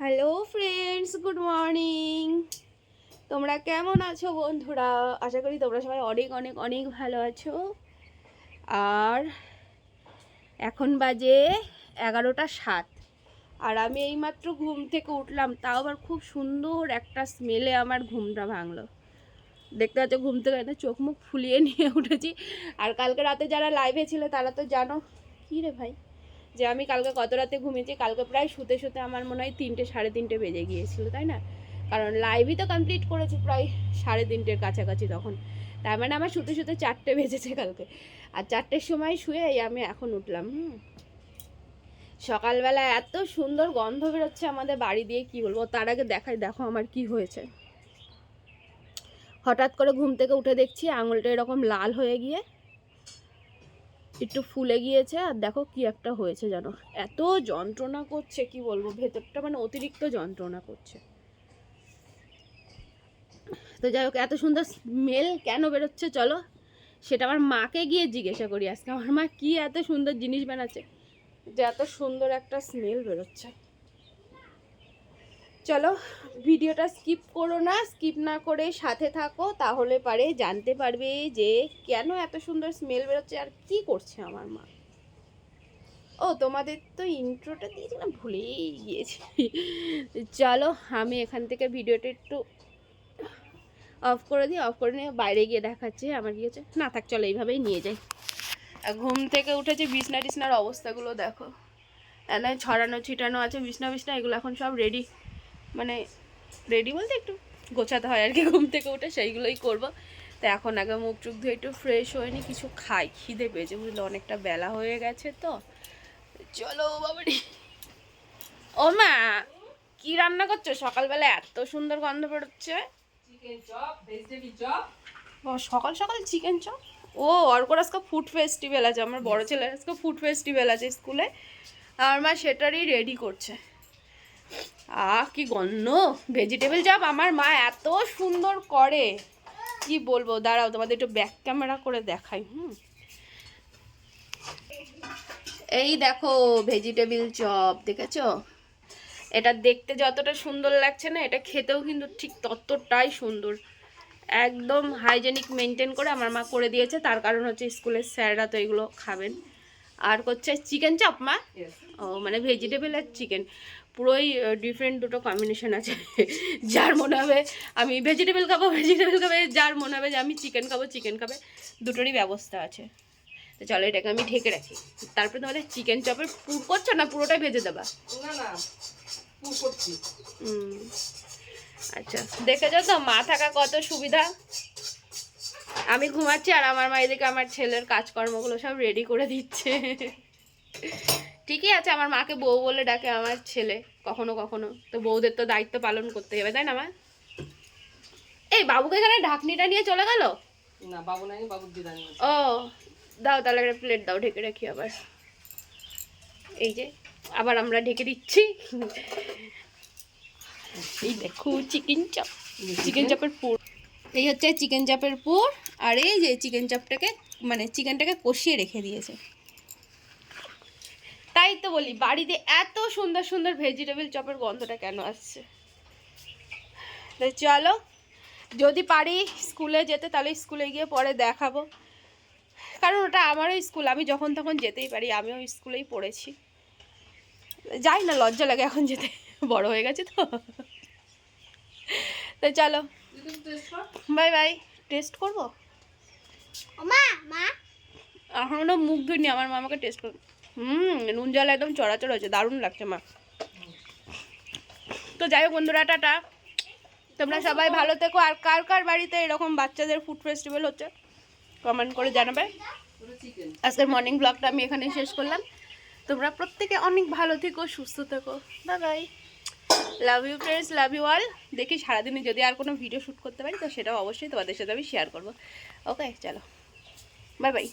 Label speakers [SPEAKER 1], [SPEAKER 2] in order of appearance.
[SPEAKER 1] Hello friends good morning তোমরা কেমন আছো বন্ধুরা? আশা করি তোমরা সবাই অনেক অনেক অনেক ভালো আছো। আর এখন বাজে এগারোটা সাত। আর আমি এইমাত্র ঘুম থেকে উঠলাম, তাও আবার খুব সুন্দর একটা স্মেলে আমার ঘুমটা ভাঙলো। দেখতে পাচ্ছ, ঘুম থেকে চোখ মুখ ফুলিয়ে নিয়ে উঠেছি। আর কালকে রাতে যারা লাইভে ছিল, তারা তো জানো। কী রে ভাই? যে আমি কালকে কত রাতে ঘুমিয়েছি, কালকে প্রায় শুতে শুতে আমার মনে হয় তিনটে, সাড়ে তিনটে বেজে গিয়েছিল, তাই না? কারণ লাইভই তো কমপ্লিট করেছি প্রায় সাড়ে তিনটের কাছাকাছি তখন। তার মানে আমার শুতে শুতে চারটে বেজেছে কালকে। আর চারটের সময় শুয়ে আমি এখন উঠলাম, হুম? সকালবেলা এত সুন্দর গন্ধ বেরোচ্ছে আমাদের বাড়ি দিয়ে, কি বলব? তার আগে দেখাই, দেখো আমার কি হয়েছে। হঠাৎ করে ঘুম থেকে উঠে দেখছি আঙুলটা এরকম লাল হয়ে গিয়ে একটু ফুলে গিয়েছে আর দেখো কি একটা হয়েছে জানো। এত যন্ত্রণা করছে, কি বলব? ভেতরটা মানে অতিরিক্ত যন্ত্রণা করছে। তো যাই হোক, এত সুন্দর স্মেল কেন বেরোচ্ছে চলো? সেটা আমার মাকে গিয়ে জিজ্ঞাসা করি। আজকে আমার মা কি এত সুন্দর জিনিস বানাচ্ছে যে এত সুন্দর একটা স্মেল বেরোচ্ছে। চলো ভিডিওটা স্কিপ করো না, স্কিপ না করে সাথে থাকো, তাহলে পারে জানতে পারবে যে কেন এত সুন্দর স্মেল বেরোচ্ছে আর কি করছে আমার মা। ও, তোমাদের তো ইন্ট্রোটা দিয়েছিলাম ভুলেই গিয়েছি। চলো আমি এখান থেকে ভিডিওটা একটু অফ করে দিই অফ করে নিয়ে বাইরে গিয়ে দেখাচ্ছি আমার কি হচ্ছে। না থাক, চলো এইভাবেই নিয়ে যাই। ঘুম থেকে উঠেছে, বিছনা টিছনার অবস্থাগুলো দেখো। ছড়ানো, ছিটানো আছে বিছনা বিছনা এগুলো এখন সব রেডি মানে রেডি বলতে একটু গোছাতে হয় আর কি ঘুম থেকে উঠে সেইগুলোই করব। তো এখন আগে মুখ টুক ধুয়ে একটু ফ্রেশ হয়ে নি কিছু খাই খিদে পেয়েছে বুঝলো অনেকটা বেলা হয়ে গেছে তো। চলো বাবারি। ও মা কি রান্না করছ? সকালবেলা এত সুন্দর গন্ধ বেরোচ্ছে। ও সকাল সকাল চিকেন চপ ও অর্কর আজকে ফুড ফেস্টিভ্যাল আছে আমার বড় ছেলের আজকে ফুড ফেস্টিভ্যাল আছে স্কুলে। আমার মা সেটারই রেডি করছে। আহ কি গন্ধ? ভেজিটেবল চপ আমার মা এত সুন্দর করে। কি বলব? দাঁড়াও তোমাদের একটু ব্যাক ক্যামেরা করে দেখাই হুম? এই দেখো ভেজিটেবল চপ দেখেছ? এটা দেখতে যতটা সুন্দর লাগছে না এটা খেতেও কিন্তু ঠিক ততটাই সুন্দর। একদম হাইজেনিক মেনটেন করে আমার মা করে দিয়েছে। তার কারণ হচ্ছে স্কুলের স্যাররা তো এগুলো খাবেন। আর করছে চিকেন চপ মা? ও মানে ভেজিটেবল আর চিকেন পুরোই ডিফারেন্ট দুটো কম্বিনেশন আছে। যার মনে হবে আমি ভেজিটেবল খাব ভেজিটেবল খাবে যার মনে হবে যে আমি চিকেন খাব চিকেন খাবে দুটোরই ব্যবস্থা আছে। তো চলো এটাকে আমি ঢেকে রাখি। তারপরে তোমাদের চিকেন চপের পুর করছ না পুরোটাই ভেজে দেবা? আচ্ছা। দেখেছ তো মা থাকা কত সুবিধা? আমি ঘুমাচ্ছি আর আমার মা এদিকে আমার ছেলের কাজকর্মগুলো সব রেডি করে দিচ্ছে। ঠিকই আছে আমার মাকে বউ বলে ডাকে আমার ছেলে কখনো কখনো। তো বউদের তো দায়িত্ব পালন করতে হবে তাই না আমার এই বাবুকে এখানে ঢাকনিটা নিয়ে চলে গেল?
[SPEAKER 2] না বাবু নাই বাবুর দিদানি
[SPEAKER 1] ও দাও তাহলে একটা প্লেট দাও ঢেকে রাখি আবার। এই যে আবার আমরা ঢেকে দিচ্ছি। এই দেখো চিকেন চপ চিকেন চাপের পুর। এই হচ্ছে চিকেন চাপের পুর আর এই যে চিকেন চাপটাকে মানে চিকেনটাকে কষিয়ে রেখে দিয়েছে। তাই তো বলি বাড়িতে এত সুন্দর সুন্দর ভেজিটেবল চপের গন্ধটা কেন আসছে? তাই চলো যদি পারি স্কুলে যেতে তাহলে স্কুলে গিয়ে পরে দেখাবো। কারণ ওটা আমারও স্কুল আমি যখন তখন যেতেই পারি আমিও স্কুলেই পড়েছি। যাই না লজ্জা লাগে এখন যেতে বড় হয়ে গেছে তো। তো চলো। বাই বাই টেস্ট করব?
[SPEAKER 3] মা মা।
[SPEAKER 1] এখনও মুখ ধুইনি আমার মামাকে টেস্ট করব। হুম, নুন জল একদম চড়াচড় হয়েছে, দারুণ লাগছে মা। তো যাই হোক বন্ধুরা, টাটা। তোমরা সবাই ভালো থেকো। আর কার কার বাড়িতে এরকম বাচ্চাদের ফুড ফেস্টিভ্যাল হচ্ছে কমেন্ট করে জানাবে। আজকের মর্নিং ব্লগটা আমি এখানে শেষ করলাম। তোমরা প্রত্যেকে অনেক ভালো থেকো, সুস্থ থেকো। Bye love you friends love you all দেখি সারাদিনে যদি আর কোনো ভিডিও শ্যুট করতে পারি, তো সেটাও অবশ্যই তোমাদের সাথে আমি শেয়ার করব। ওকে চলো। Bye bye